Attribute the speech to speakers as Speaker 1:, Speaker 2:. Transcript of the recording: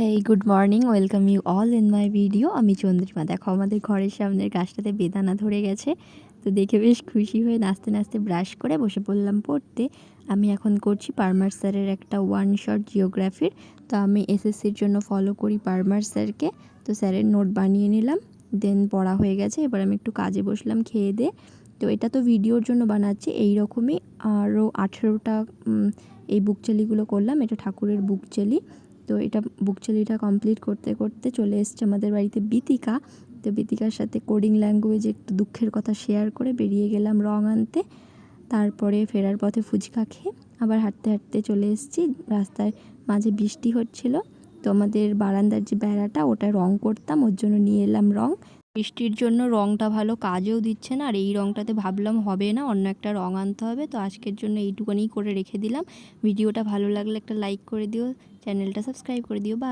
Speaker 1: Hey good morning welcome you all in my video আমি চন্দ্রিমা। দেখো, আমাদের ঘরের সামনের গাছটাতে বেদানা ধরে গেছে। তো দেখে বেশ খুশি হয়ে নাচতে নাচতে ব্রাশ করে বসে পড়লাম পড়তে। আমি এখন করছি পারমার স্যারের একটা ওয়ান শট জিওগ্রাফির তো আমি এসএসসির জন্য ফলো করি পারমার স্যারকে। তো স্যারের নোট বানিয়ে নিলাম। দেন পড়া হয়ে গেছে। এবার আমি একটু কাজে বসলাম খেয়ে দে তো এটা তো ভিডিওর জন্য বানাচ্ছি। এই রকমই আরও আঠেরোটা এই বুকচেলিগুলো করলাম। এটা ঠাকুরের বুকচেলি তো এটা বুকচেলিটা কমপ্লিট করতে করতে চলে এসছে আমাদের বাড়িতে বিতিকা। তো বিতিকার সাথে কোডিং ল্যাঙ্গুয়েজে একটু দুঃখের কথা শেয়ার করে বেরিয়ে গেলাম রং আনতে। তারপরে ফেরার পথে ফুচকা খেয়ে আবার হাঁটতে হাঁটতে চলে এসেছি। রাস্তায় মাঝে বৃষ্টি হচ্ছিল। তো আমাদের বারান্দার যে বেড়াটা, ওটা রং করতাম, ওর জন্য নিয়ে এলাম রং। বৃষ্টির জন্য রংটা ভালো কাজেও দিচ্ছে না, আর এই রংটাতে ভাবলাম হবে না, অন্য একটা রং আনতে হবে, তো আজকের জন্য এইটুকুনি করে রেখে দিলাম। ভিডিওটা ভালো লাগলে একটা লাইক করে দিও, চ্যানেলটা সাবস্ক্রাইব করে দিও বা